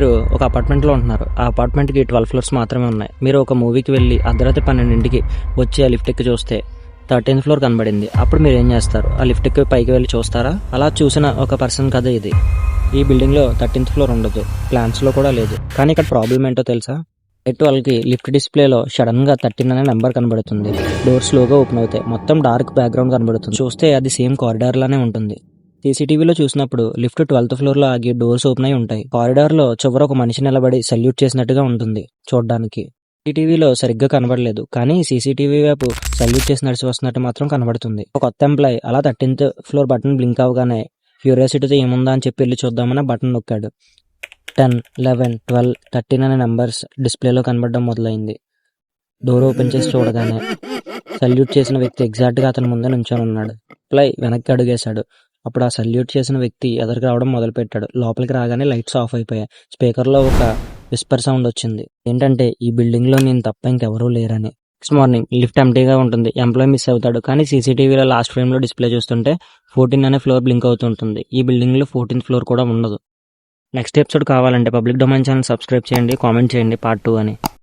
మీరు ఒక అపార్ట్మెంట్లో ఉంటున్నారు. ఆ అపార్ట్మెంట్కి ట్వెల్వ్ ఫ్లోర్స్ మాత్రమే ఉన్నాయి. మీరు ఒక మూవీకి వెళ్ళి అర్ధరాత్రి పన్నెండింటికి వచ్చి ఆ లిఫ్ట్ ఎక్కి చూస్తే థర్టీన్త్ ఫ్లోర్ కనబడింది. అప్పుడు మీరు ఏం చేస్తారు? ఆ లిఫ్ట్ ఎక్కి పైకి వెళ్ళి చూస్తారా? అలా చూసిన ఒక పర్సన్ కథ ఇది. ఈ బిల్డింగ్లో థర్టీన్త్ ఫ్లోర్ ఉండదు. ప్లాన్స్లో కూడా లేదు. కానీ ఇక్కడ ప్రాబ్లం ఏంటో తెలుసా? ఎట్ వాళ్ళకి లిఫ్ట్ డిస్ప్లేలో సడన్గా థర్టీన్ అనే నెంబర్ కనబడుతుంది. డోర్ స్లోగా ఓపెన్ అవుతాయి. మొత్తం డార్క్ బ్యాక్గ్రౌండ్ కనబడుతుంది. చూస్తే అది సేమ్ కారిడార్ లానే ఉంటుంది. సీసీటీవీలో చూసినప్పుడు లిఫ్ట్ ట్వెల్త్ ఫ్లోర్లో ఆగి డోర్స్ ఓపెన్ అయి ఉంటాయి. కారిడార్లో చివర ఒక మనిషి నిలబడి సల్యూట్ చేసినట్టుగా ఉంటుంది చూడడానికి. సీసీటీవీలో సరిగ్గా కనబడలేదు కానీ సీసీటీవీ వైపు సల్యూట్ చేసి నడిచి వస్తున్నట్టు మాత్రం కనబడుతుంది. ఒక కొత్త ఎంప్లాయ్ అలా థర్టీన్త్ ఫ్లోర్ బటన్ బ్లింక్ అవగానే క్యూరియాసిటీతో ఏముందా అని చెప్పి వెళ్ళి చూద్దామని బటన్ నొక్కాడు. టెన్ లెవెన్ ట్వెల్వ్ థర్టీన్ అనే నెంబర్స్ డిస్ప్లేలో కనబడడం మొదలైంది. డోర్ ఓపెన్ చేసి చూడగానే సల్యూట్ చేసిన వ్యక్తి ఎగ్జాక్ట్గా అతని ముందే నుంచొని ఉన్నాడు. ప్లై వెనక్కి అడుగేశాడు. అప్పుడు ఆ సల్యూట్ చేసిన వ్యక్తి ఎదరికి రావడం మొదలుపెట్టాడు. లోపలికి రాగానే లైట్స్ ఆఫ్ అయిపోయాయి. స్పీకర్లో ఒక విస్పర్ సౌండ్ వచ్చింది. ఏంటంటే ఈ బిల్డింగ్లో నేను తప్ప ఇంకెవరూ లేరని. నెక్స్ట్ మార్నింగ్ లిఫ్ట్ ఎంటీగా ఉంటుంది. ఎంప్లాయ్ మిస్ అవుతాడు. కానీ సీసీటీవీలో లాస్ట్ ఫ్రేమ్లో డిస్ప్లే చూస్తుంటే ఫోర్టీన్ అనే ఫ్లోర్ బ్లింక్ అవుతుంటుంది. ఈ బిల్డింగ్లో ఫోర్టీన్త్ ఫ్లోర్ కూడా ఉండదు. నెక్స్ట్ ఎపిసోడ్ కావాలంటే పబ్లిక్ డొమైన్ ఛానల్ సబ్స్క్రైబ్ చేయండి కామెంట్ చేయండి పార్ట్ టూ అని.